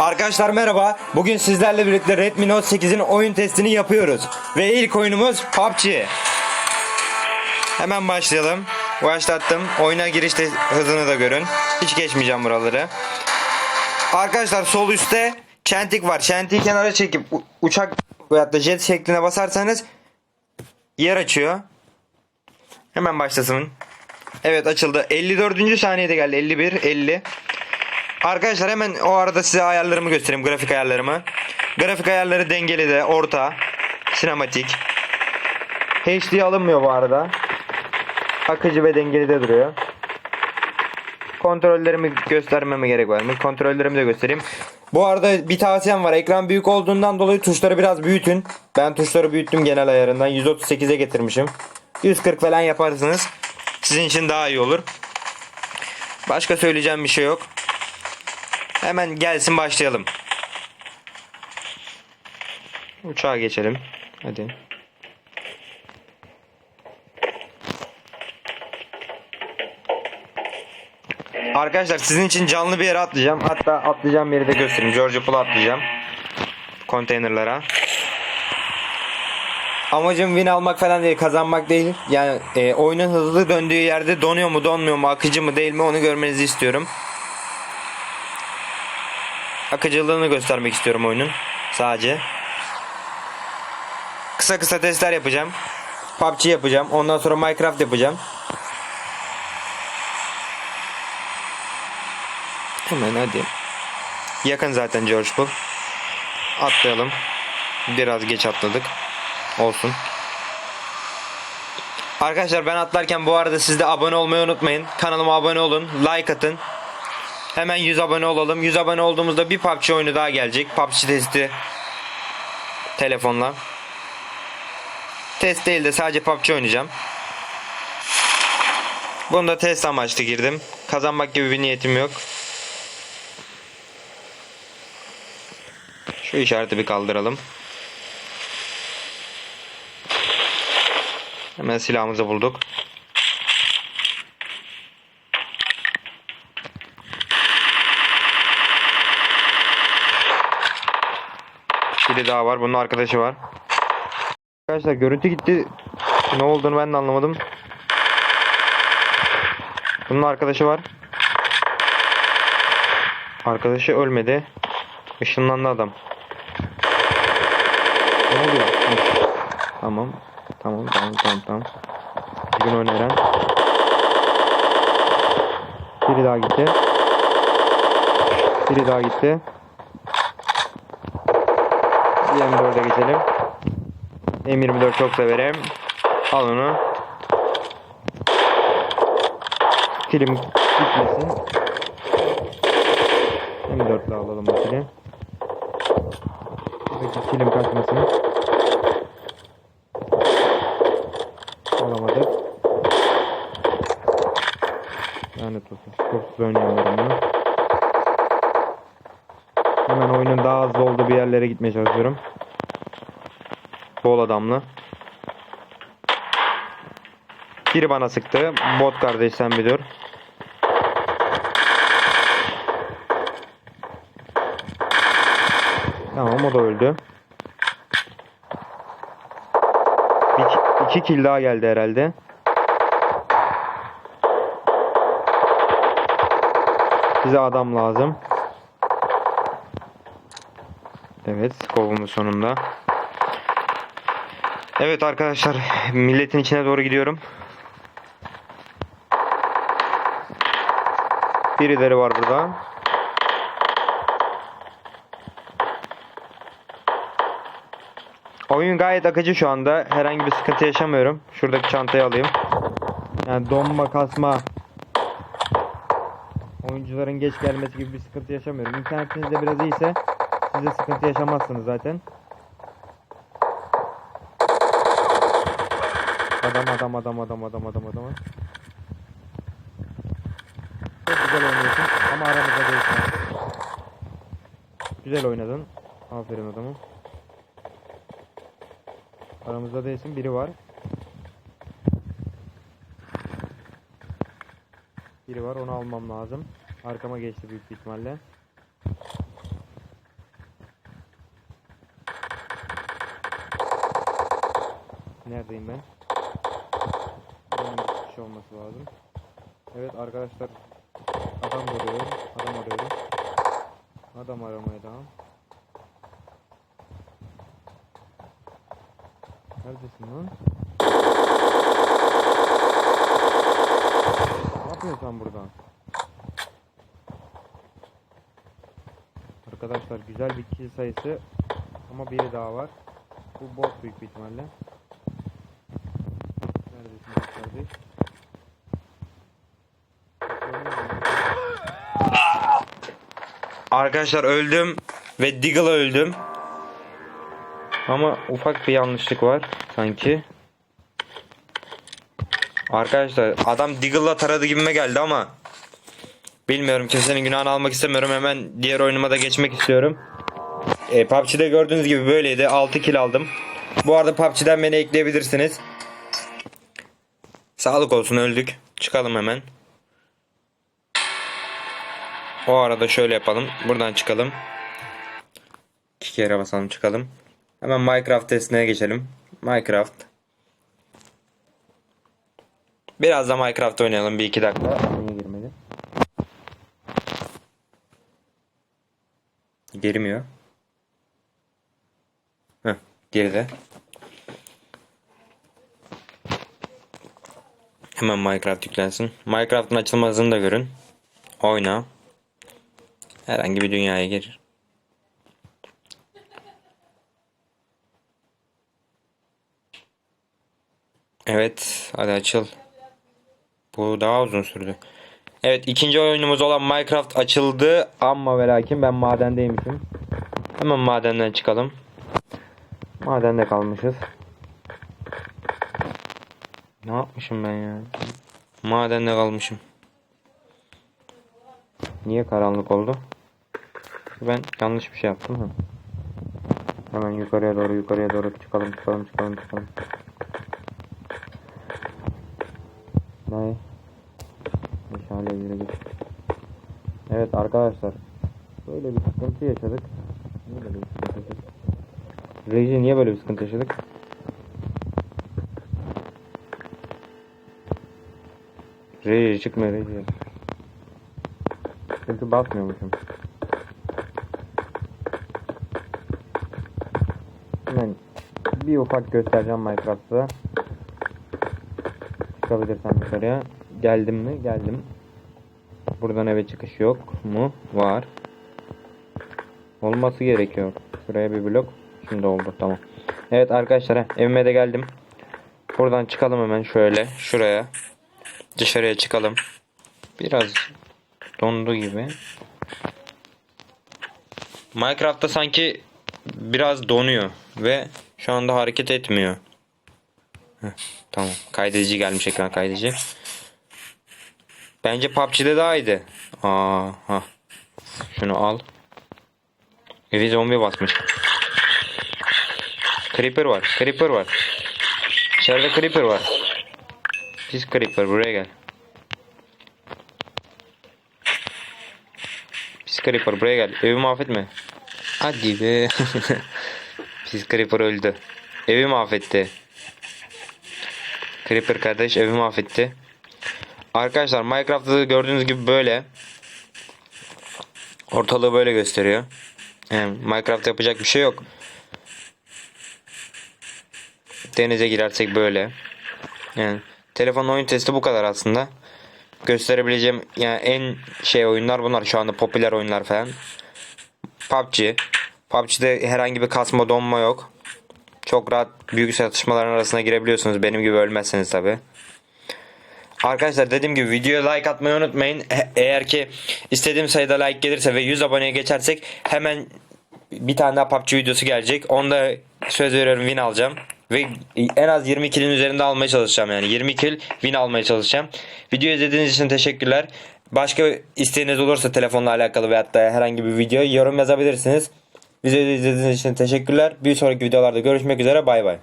Arkadaşlar merhaba. Bugün sizlerle birlikte Redmi Note 8'in oyun testini yapıyoruz. Ve ilk oyunumuz PUBG. Hemen başlayalım. Başlattım. Oyuna girişte hızını da görün. Hiç geçmeyeceğim buraları. Arkadaşlar sol üstte çentik var. Çentiği kenara çekip uçak veyahut da jet şekline basarsanız yer açıyor. Hemen başlasın. Evet açıldı. 54. saniyede geldi. 51, 50. Arkadaşlar hemen o arada size ayarlarımı göstereyim. Grafik ayarlarımı. Grafik ayarları dengeli de orta. Sinematik. HD alınmıyor bu arada. Akıcı ve dengeli de duruyor. Kontrollerimi göstermeme gerek var mı? Kontrollerimi de göstereyim. Bu arada bir tavsiyem var. Ekran büyük olduğundan dolayı tuşları biraz büyütün. Ben tuşları büyüttüm genel ayarından. 138'e getirmişim. 140 falan yaparsınız. Sizin için daha iyi olur. Başka söyleyeceğim bir şey yok. Hemen gelsin başlayalım. Uçağa geçelim. Hadi. Arkadaşlar sizin için canlı bir yere atlayacağım. Hatta atlayacağım yeri de göstereyim. Georgia Pool'a atlayacağım. Konteynerlara. Amacım win almak falan değil, kazanmak değil. Yani e, oyunun hızlı döndüğü yerde donuyor mu, donmuyor mu, akıcı mı değil mi onu görmenizi istiyorum. Akıcılığını göstermek istiyorum oyunun. Sadece. Kısa kısa testler yapacağım. PUBG yapacağım. Ondan sonra Minecraft yapacağım. Hemen hadi. Yakın zaten George Pool. Atlayalım. Biraz geç atladık. Olsun. Arkadaşlar ben atlarken bu arada siz de abone olmayı unutmayın. Kanalıma abone olun. Like atın. Hemen 100 abone olalım. 100 abone olduğumuzda bir PUBG oyunu daha gelecek. PUBG testi. Telefonla. Test değil de sadece PUBG oynayacağım. Bunda test amaçlı girdim. Kazanmak gibi bir niyetim yok. Şu işareti bir kaldıralım. Hemen silahımızı bulduk. Biri daha var. Bunun arkadaşı var. Arkadaşlar görüntü gitti. Ne olduğunu ben de anlamadım. Bunun arkadaşı var. Arkadaşı ölmedi. Işınlandı adam. Ne oluyor? Tamam. Tamam tamam tamam tamam. Bir gün oynayan. Biri daha gitti. Biri daha gitti. M4'e geçelim. M24 çok severim. Al onu. Kilim gitmesin. M4'le alalım bu kili. Buradaki kilim kaçmasın. Alamadık. Lanet olsun. Çok oynayamıyorum bunu. Oyunun daha hızlı olduğu bir yerlere gitmeye çalışıyorum. Bol adamlı. Biri bana sıktı. Bot kardeş sen bir dur. Tamam o da öldü. Bir, iki kill daha geldi herhalde. Bize adam lazım. Evet, kovumuz sonunda. Evet arkadaşlar, milletin içine doğru gidiyorum. Birileri var burada. Oyun gayet akıcı şu anda. Herhangi bir sıkıntı yaşamıyorum. Şuradaki çantayı alayım. Yani donma, kasma. Oyuncuların geç gelmesi gibi bir sıkıntı yaşamıyorum. İnternetiniz de biraz iyiyse siz de sıkıntı yaşamazsınız zaten. Adam adam adam adam adam adam adam. Çok güzel oynuyorsun ama aramızda değilsin. Güzel oynadın. Aferin adamım. Aramızda değilsin biri var. Biri var onu almam lazım. Arkama geçti büyük ihtimalle. Neredeyim ben? Buranın bir kişi olması lazım. Evet arkadaşlar. Adam arıyorum. Adam arıyorum. Adam aramaya devam. Neredesin lan? Ne yapıyorsun sen buradan? Arkadaşlar güzel bir kill sayısı ama biri daha var. Bu bot büyük bir ihtimalle. Arkadaşlar öldüm ve Deagle'a öldüm. Ama ufak bir yanlışlık var sanki. Arkadaşlar adam Deagle'la taradı gibime geldi ama bilmiyorum kimsenin günahını almak istemiyorum. Hemen diğer oyunuma da geçmek istiyorum. E, PUBG'de gördüğünüz gibi böyleydi. 6 kill aldım. Bu arada PUBG'den beni ekleyebilirsiniz. Sağlık olsun öldük. Çıkalım hemen. O arada şöyle yapalım. Buradan çıkalım. İki kere basalım çıkalım. Hemen Minecraft testine geçelim. Minecraft. Biraz da Minecraft oynayalım bir iki dakika. Niye girmedi? Girmiyor. Heh, girdi. Hemen Minecraft yüklensin. Minecraft'ın açılma da görün. Oyna. Herhangi bir dünyaya gir. Evet, hadi açıl. Bu daha uzun sürdü. Evet, ikinci oyunumuz olan Minecraft açıldı ama ve lakin ben madendeymişim. Hemen madenden çıkalım. Madende kalmışız. Ne yapmışım ben ya? Madende kalmışım. Niye karanlık oldu? Ben yanlış bir şey yaptım mı? Hemen yukarıya doğru yukarıya doğru çıkalım çıkalım çıkalım çıkalım. Ne? Meşale git. Evet arkadaşlar. Böyle bir sıkıntı yaşadık. Böyle bir sıkıntı yaşadık? Reji niye böyle bir sıkıntı yaşadık? Reji çıkma Reji. Çünkü basmıyormuşum. Hemen bir ufak göstereceğim Minecraft'ta. Çıkabilirsem dışarıya. Geldim mi? Geldim. Buradan eve çıkış yok mu? Var. Olması gerekiyor. Şuraya bir blok. Şimdi oldu. Tamam. Evet arkadaşlar evime de geldim. Buradan çıkalım hemen şöyle. Şuraya. Dışarıya çıkalım. Biraz dondu gibi. Minecraft'ta sanki biraz donuyor ve şu anda hareket etmiyor. Heh, tamam. Kaydedici gelmiş ekran kaydedici. Bence PUBG'de daha iyiydi. Aa, ha. Şunu al. Evi zombi basmış. Creeper var. Creeper var. İçeride Creeper var. Pis Creeper buraya gel. Pis Creeper buraya gel. Evi mahvetme. Hadi be. Pis Creeper öldü. Evi mahvetti. Creeper kardeş evi mahvetti. Arkadaşlar Minecraft'ta da gördüğünüz gibi böyle. Ortalığı böyle gösteriyor. Yani Minecraft yapacak bir şey yok. Denize girersek böyle. Yani telefonun oyun testi bu kadar aslında. Gösterebileceğim yani en şey oyunlar bunlar şu anda popüler oyunlar falan. PUBG. PUBG'de herhangi bir kasma donma yok. Çok rahat büyük çatışmaların arasına girebiliyorsunuz. Benim gibi ölmezseniz tabi. Arkadaşlar dediğim gibi videoya like atmayı unutmayın. Eğer ki istediğim sayıda like gelirse ve 100 aboneye geçersek hemen bir tane daha PUBG videosu gelecek. Onda söz veriyorum win alacağım. Ve en az 20 kill'in üzerinde almaya çalışacağım yani. 20 kill win almaya çalışacağım. Videoyu izlediğiniz için teşekkürler. Başka isteğiniz olursa telefonla alakalı veyahut da herhangi bir video yorum yazabilirsiniz. Videoyu izlediğiniz için teşekkürler. Bir sonraki videolarda görüşmek üzere. Bay bay.